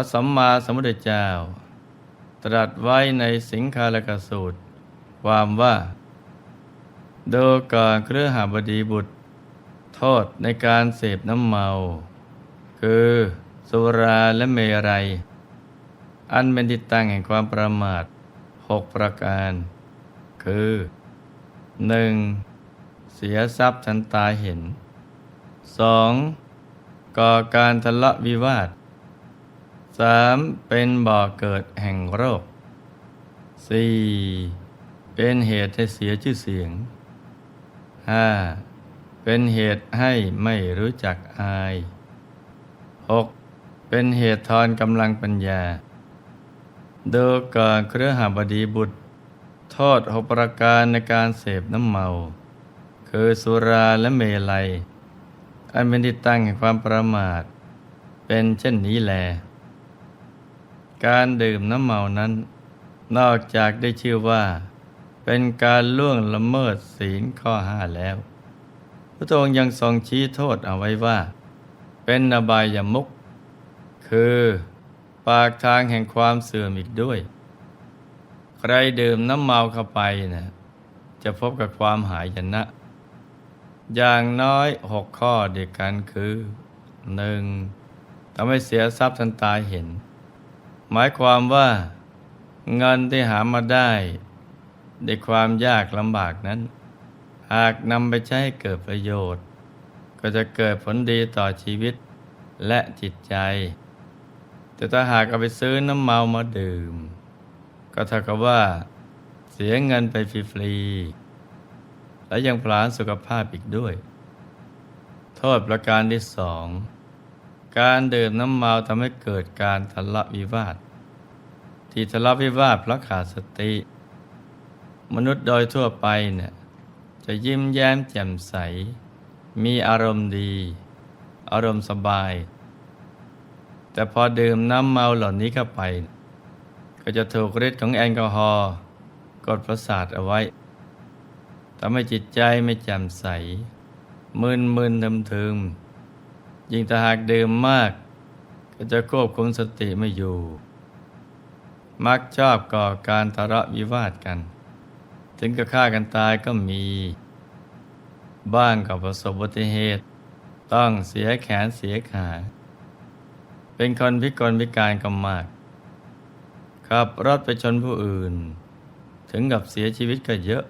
ระสัมมาสัมพุทธเจ้า ตรัสไว้ในสิงคาลกสูตร ความว่า โดก่อนเครือหาบดีบุตร โทษในการเสพน้ำเมา คือสุราและเมรัย อันเป็นที่ตั้งแห่งความประมาทหกประการ คือ 1. เสียทรัพย์ทันตาเห็น 2. ก่อการทะเลาะวิวาท 3. เป็นบ่อเกิดแห่งโรค 4. เป็นเหตุให้เสียชื่อเสียง 5. เป็นเหตุให้ไม่รู้จักอาย 6. เป็นเหตุทอนกำลังปัญญา ดูก่อนเครือหาบดีบุตร โทษหกประการในการเสพน้ำเมา คือสุราและเมลัย อันเป็นที่ตั้งแห่งความประมาท เป็นเช่นนี้แล การดื่มน้ำเมานั้น นอกจากได้ชื่อว่า เป็นการล่วงละเมิดศีลข้อห้าแล้ว พระองค์ยังทรงชี้โทษเอาไว้ว่า เป็นอบายามุกคือปากทางแห่งความเสื่อมอีกด้วย ใครดื่มน้ำเมาเข้าไปนะจะพบกับความหายนะ อย่างน้อยหกข้อเดียวกันคือหนึ่งทำให้เสียทรัพย์ทันตาเห็น หมายความว่า เงินที่หามาได้ด้วยความยากลำบากนั้น หากนำไปใช้ให้เกิดประโยชน์ ก็จะเกิดผลดีต่อชีวิตและจิตใจ แต่ถ้าหากเอาไปซื้อน้ำเมามาดื่ม ก็เท่ากับว่า เสียเงินไปฟรีๆและยังพลานสุขภาพอีกด้วย โทษประการที่สองการดื่มน้ำเมาทำให้เกิดการทะเลาะวิวาท ที่ทะเลาะวิวาทเพราะขาดสติ มนุษย์โดยทั่วไปเนี่ยจะยิ้มแย้มแจ่มใส มีอารมณ์ดี อารมณ์สบาย แต่พอดื่มน้ำเมาเหล่านี้เข้าไป ก็จะถูกฤทธิ์ของแอลกอฮอล์กดประสาทเอาไว้ทำให้จิตใจไม่แจ่มใส มึนมึนทึมทึมยิ่งถ้าหากดื่มมาก ก็จะควบคุมสติไม่อยู่ มักชอบก่อการทะเลาะวิวาทกัน ถึงกับฆ่ากันตายก็มี บ้างกับประสบอุบัติเหตุ ต้องเสียแขนเสียขา เป็นคนพิกลพิการก็มากขับรถไปชนผู้อื่น ถึงกับเสียชีวิตก็เยอะ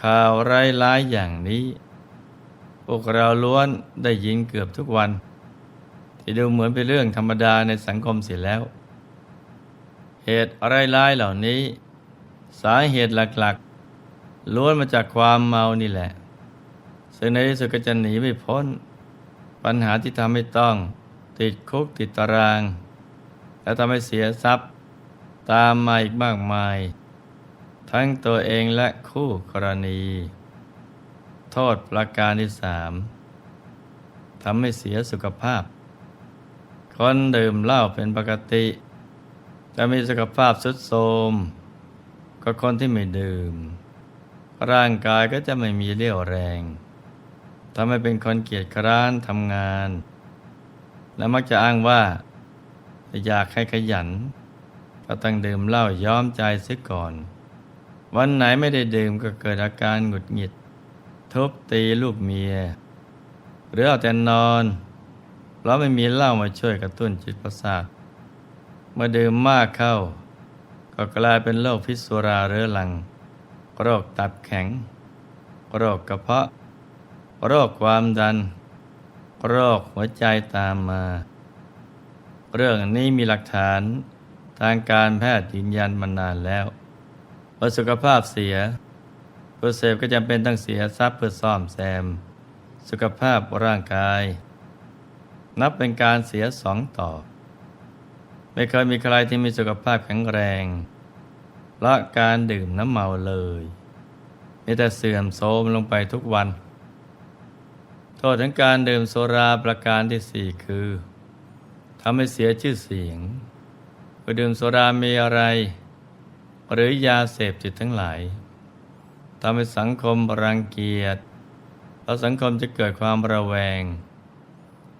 ข่าวร้ายร้ายอย่างนี้ พวกเราล้วนได้ยินเกือบทุกวัน ที่ดูเหมือนเป็นเรื่องธรรมดาในสังคมเสียแล้ว เหตุอะไรร้ายเหล่านี้ สาเหตุหลักๆล้วนมาจากความเมานี่แหละ ซึ่งในที่สุดก็จะหนีไม่พ้น ปัญหาที่ทำให้ต้อง ติดคุกติดตาราง และทำให้เสียทรัพย์ ตามมาอีกมากมาย ทั้งตัวเองและคู่กรณี โทษประการที่สามทำให้เสียสุขภาพ คนดื่มเหล้าเป็นปกติ จะมีสุขภาพสุดโทรมก็คนที่ไม่ดื่ม ร่างกายก็จะไม่มีเรี่ยวแรงทำให้เป็นคนเกียจคร้านทำงาน และมักจะอ้างว่า อยากให้ขยัน ก็ต้องดื่มเหล้าย้อมใจเสียก่อน วันไหนไม่ได้ดื่มก็เกิดอาการหงุดหงิด ทุบตีลูกเมีย หรือเอาแต่นอน เพราะไม่มีเหล้ามาช่วยกระตุ้นจิตประสาท เมื่อดื่มมากเข้า ก็กลายเป็นโรคพิษสุราเรื้อรัง โรคตับแข็ง โรคกระเพาะ โรคความดัน โรคหัวใจตามมา เรื่องนี้มีหลักฐานทางการแพทย์ยืนยันมานานแล้วว่าสุขภาพเสียผู้เสพก็จำเป็นต้องเสียทรัพย์เพื่อซ่อมแซม สุขภาพร่างกาย นับเป็นการเสียสองต่อ ไม่เคยมีใครที่มีสุขภาพแข็งแรงเพราะการดื่มน้ำเมาเลยมีแต่เสื่อมโทรมลงไปทุกวัน โทษของการดื่มโซราประการที่สี่คือทำให้เสียชื่อเสียงผู้ดื่มโซรามีอะไร หรือยาเสพติดทั้งหลายทำให้สังคมรังเกียจแล้วสังคมจะเกิดความระแวง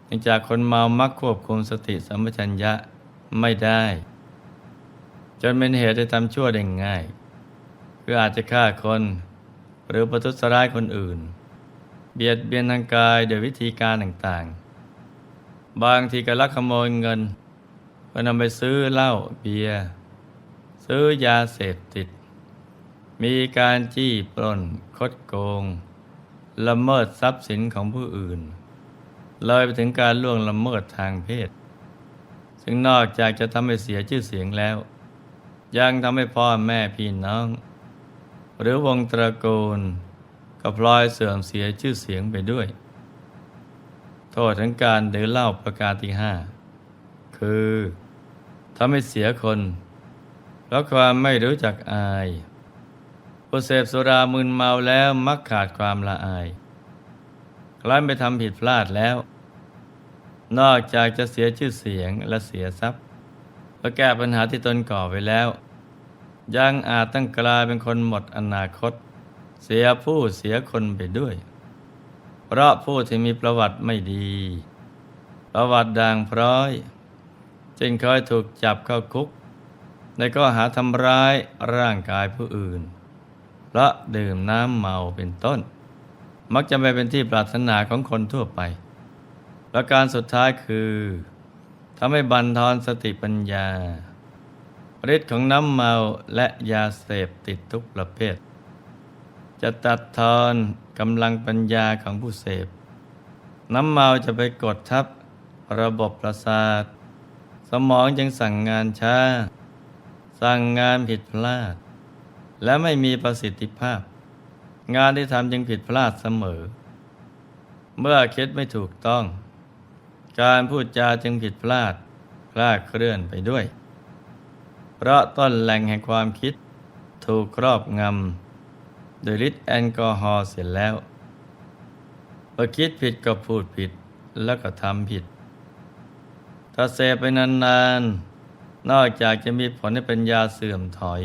เนื่องจากคนเมามักควบคุมสติสัมปชัญญะ ไม่ได้ จนเป็นเหตุให้ทำชั่วได้ง่าย คืออาจจะฆ่าคน หรือประทุษร้ายคนอื่น เบียดเบียนทางกายโดยวิธีการต่างๆ บางทีก็ลักขโมยเงินเพื่อนำไปซื้อเหล้าเบียร์ซื้อยาเสพติด มีการจี้ปล้นคดโกง ละเมิดทรัพย์สินของผู้อื่น เลยไปถึงการล่วงละเมิดทางเพศ ซึ่งนอกจากจะทำให้เสียชื่อเสียงแล้ว ยังทำให้พ่อแม่พี่น้อง หรือวงตระกูลก็พลอยเสื่อมเสียชื่อเสียงไปด้วย โทษทั้งการดื่มเหล้าประการที่ห้าคือทำให้เสียคน เพราะความไม่รู้จักอายผู้เสพสุรามึนเมาแล้วมักขาดความละอายครั้นไปทำผิดพลาดแล้ว นอกจากจะเสียชื่อเสียงและเสียทรัพย์เพื่อแก้ปัญหาที่ตนก่อไว้แล้ว ยังอาจตั้งกลายเป็นคนหมดอนาคต เสียผู้เสียคนไปด้วย เพราะผู้ที่มีประวัติไม่ดี ประวัติด่างพร้อย จึงเคยถูกจับเข้าคุก ในข้อหาทำร้ายร่างกายผู้อื่นเพราะดื่มน้ำเมาเป็นต้น มักจะไม่เป็นที่ปรารถนาของคนทั่วไป ประการสุดท้ายคือทำให้บันทอนสติปัญญาฤทธิ์ของน้ำเมาและยาเสพติดทุกประเภท จะตัดทอนกำลังปัญญาของผู้เสพ น้ำเมาจะไปกดทับระบบประสาท สมองจึงสั่งงานช้า สั่งงานผิดพลาด และไม่มีประสิทธิภาพ งานที่ทำจึงผิดพลาดเสมอ เมื่อคิดไม่ถูกต้อง การพูดจาจึงผิดพลาดพลาดเคลื่อนไปด้วย เพราะต้นแหล่งแห่งความคิดถูกครอบงำโดยฤทธิ์แอลกอฮอล์เสร็จแล้วพอคิดผิดก็พูดผิดแล้วก็ทำผิด ถ้าเสพไปนานๆ นอกจากจะมีผลให้เปัญญาเสื่อมถอย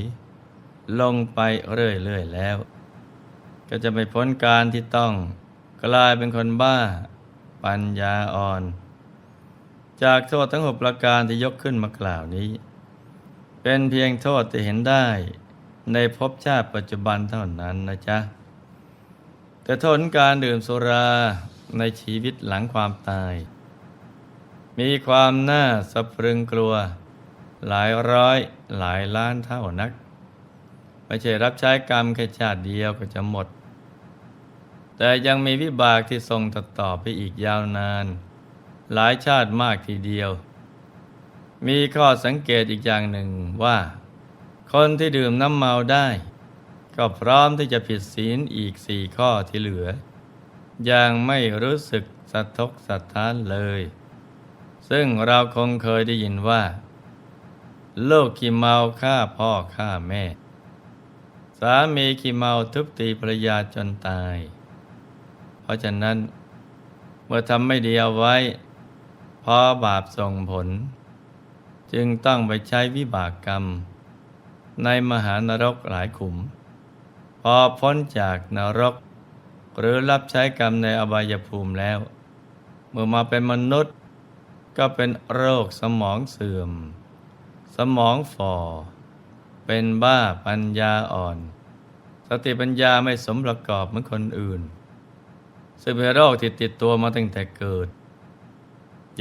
ลงไปเรื่อยๆแล้ว ก็จะไม่พ้นการที่ต้องกลายเป็นคนบ้า ปัญญาอ่อน จากโทษทั้งหกประการที่ยกขึ้นมากล่าวนี้ เป็นเพียงโทษที่เห็นได้ในภพชาติปัจจุบันเท่านั้นนะจ๊ะ แต่โทษการดื่มสุราในชีวิตหลังความตาย มีความน่าสะพรึงกลัว หลายร้อยหลายล้านเท่านัก ไม่ใช่รับใช้กรรมแค่ชาติเดียวก็จะหมด แต่ยังมีวิบากที่ทรงต่อไปอีกยาวนาน หลายชาติมากทีเดียว มีข้อสังเกตอีกอย่างหนึ่งว่า คนที่ดื่มน้ำเมาได้ ก็พร้อมที่จะผิดศีลอีกสี่ข้อที่เหลือ อยังไม่รู้สึกสะทกสะท้านเลย ซึ่งเราคงเคยได้ยินว่าลูกขี้เมาฆ่าพ่อฆ่าแม่ สามีขี้เมาทุบตีภรรยาจนตาย เพราะฉะนั้น เมื่อทำไม่ดีเอาไว้ พราะบาปส่งผล จึงต้องไปใช้วิบากกรรม ในมหานรกหลายขุม พอพ้นจากนรก หรือรับใช้กรรมในอบายภูมิแล้ว เมื่อมาเป็นมนุษย์ ก็เป็นโรคสมองเสื่อม สมองฝ่อ เป็นบ้าปัญญาอ่อน สติปัญญาไม่สมประกอบเหมือนคนอื่นซึ่งเป็นโรคที่ติดตัวมาตั้งแต่เกิด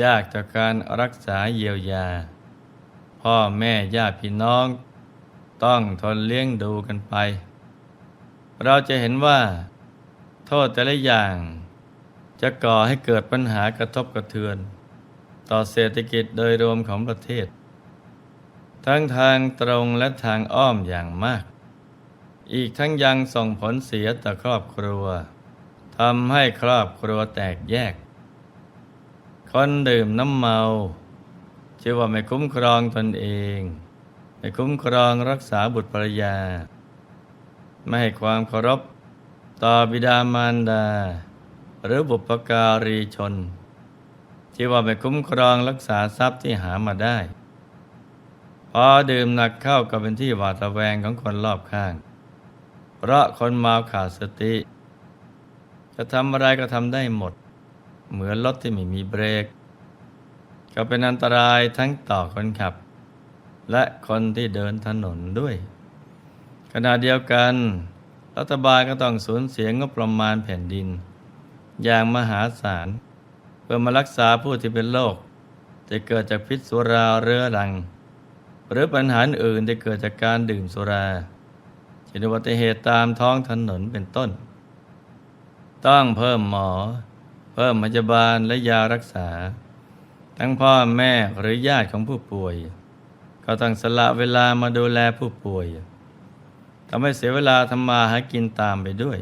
ยากต่อการรักษาเยียวยา พ่อแม่ญาติพี่น้อง ต้องทนเลี้ยงดูกันไป เราจะเห็นว่า โทษแต่ละอย่าง จะก่อให้เกิดปัญหากระทบกระเทือน ต่อเศรษฐกิจโดยรวมของประเทศ ทั้งทางตรงและทางอ้อมอย่างมาก อีกทั้งยังส่งผลเสียต่อครอบครัวทำให้ครอบครัวแตกแยก คนดื่มน้ำเมา ชื่อว่าไม่คุ้มครองตนเอง ไม่คุ้มครองรักษาบุตรภรรยา ไม่ให้ความเคารพต่อบิดามารดา หรือบุปการีชน ที่ว่าไม่คุ้มครองรักษาทรัพย์ที่หามาได้ พอดื่มหนักเข้าก็เป็นที่หวาดระแวงของคนรอบข้าง เพราะคนเมาขาดสติ จะทำอะไรก็ทำได้หมด เหมือนรถที่ไม่มีเบรก ก็เป็นอันตรายทั้งต่อคนขับ และคนที่เดินถนนด้วย ขณะเดียวกัน รัฐบาลก็ต้องสูญเสียงบประมาณแผ่นดิน อย่างมหาศาล เพื่อมารักษาผู้ที่เป็นโรคจะเกิดจากพิษสุราเรื้อรัง หรือปัญหาอื่นที่เกิดจากการดื่มสุราเช่นอุบัติเหตุตามท้องถนนเป็นต้น ต้องเพิ่มหมอ พิ่มพยาบาลและยารักษา ทั้งพ่อแม่หรือญาติของผู้ป่วย ก็ต้องสละเวลามาดูแลผู้ป่วยทำให้เสียเวลาทำมาหากินตามไปด้วย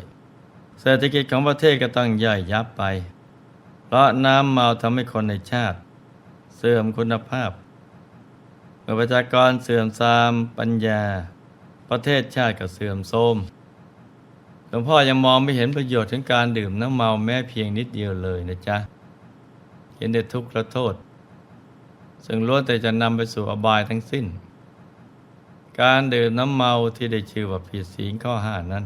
เศรษฐกิจของประเทศก็ต้องย่อยยับไป เพราะน้ำเมาทำให้คนในชาติ เสื่อมคุณภาพเมื่อประชากรเสื่อมทรามปัญญา ประเทศชาติก็เสื่อมโทรม ลวงพ่อยังมองไม่เห็นประโยชน์ถึงการดื่มน้ำเมาแม้เพียงนิดเดียวเลยนะจ๊ะ เห็นแต่ทุกข์และโทษ ซึ่งล้วนแต่จะนำไปสู่อบายทั้งสิ้น การดื่มน้ำเมาที่ได้ชื่อว่าผิดศีลข้อห้านั้น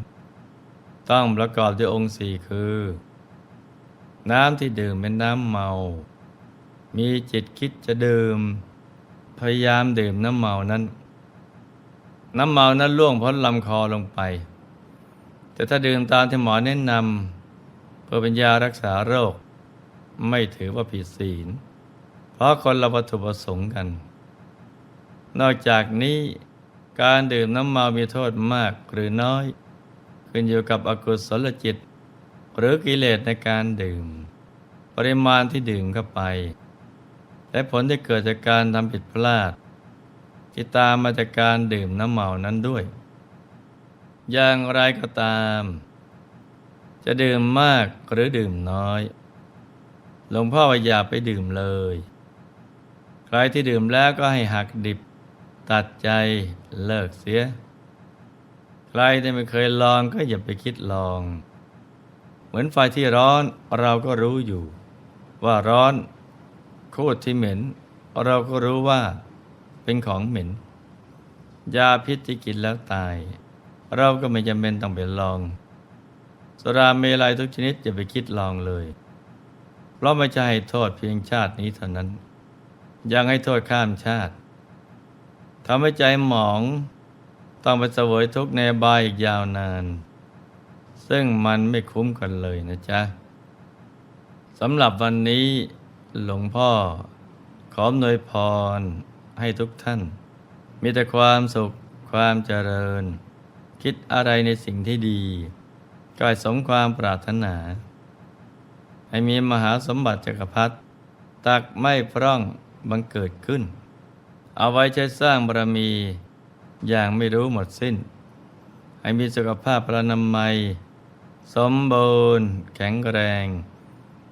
ต้องประกอบด้วยองค์สี่คือ น้ำที่ดื่มเป็นน้ำเมา มีจิตคิดจะดื่ม พยายามดื่มน้ำเมานั้น น้ำเมานั้นล่วงพ้นลำคอลงไป แต่ถ้าดื่มตามที่หมอแนะนำเพื่อเป็นยารักษาโรค ไม่ถือว่าผิดศีล เพราะคนละวัตถุประสงค์กัน นอกจากนี้การดื่มน้ำเมามีโทษมากหรือน้อย ขึ้นอยู่กับอกุศลจิต หรือกิเลสในการดื่ม ปริมาณที่ดื่มเข้าไป และผลที่เกิดจากการทำผิดพลาด ที่ตามมาจากการดื่มน้ำเมานั้นด้วย อย่างไรก็ตาม จะดื่มมากหรือดื่มน้อย หลวงพ่อว่าอย่าไปดื่มเลย ใครที่ดื่มแล้วก็ให้หักดิบ ตัดใจเลิกเสีย ใครที่ไม่เคยลองก็อย่าไปคิดลอง เหมือนไฟที่ร้อนเราก็รู้อยู่ ว่าร้อนโคตรที่เหม็น เราก็รู้ว่าเป็นของเหม็น ยาพิษที่กินแล้วตาย เราก็ไม่จำเป็นต้องไปลองสราเมลัยทุกชนิดอย่าไปคิดลองเลย เพราะไม่จะให้โทษเพียงชาตินี้เท่านั้น ยังให้โทษข้ามชาติทำให้ใจหมอง ต้องไปเสวยทุกข์ในบายอีกยาวนาน ซึ่งมันไม่คุ้มกันเลยนะจ๊ะสำหรับวันนี้หลวงพ่อ ขออนวยพรให้ทุกท่าน มีแต่ความสุขความเจริญ คิดอะไรในสิ่งที่ดีก็ให้สมความปรารถนา ให้มีมหาสมบัติจักรพรรดิตักไม่พร่องบังเกิดขึ้น เอาไว้ใช้สร้างบารมีอย่างไม่รู้หมดสิ้น ให้มีสุขภาพพระนามัย สมบูรณ์ แข็งแรง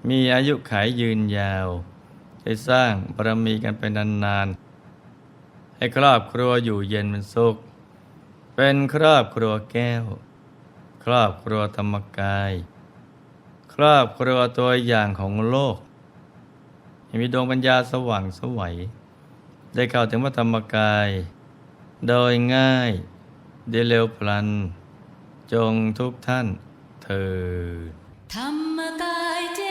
มีอายุขายยืนยาวได้สร้างบารมีกันไปนานๆ ให้ครอบครัวอยู่เย็นเป็นสุข เป็นครอบครัวแก้ว ครอบครัวธรรมกาย ครอบครัวตัวอย่างของโลก มีดวงปัญญาสว่างสวัย ได้เข้าถึงพระธรรมกาย โดยง่ายได้เร็วพลัน จงทุกท่านเถิดธรรมกายเจ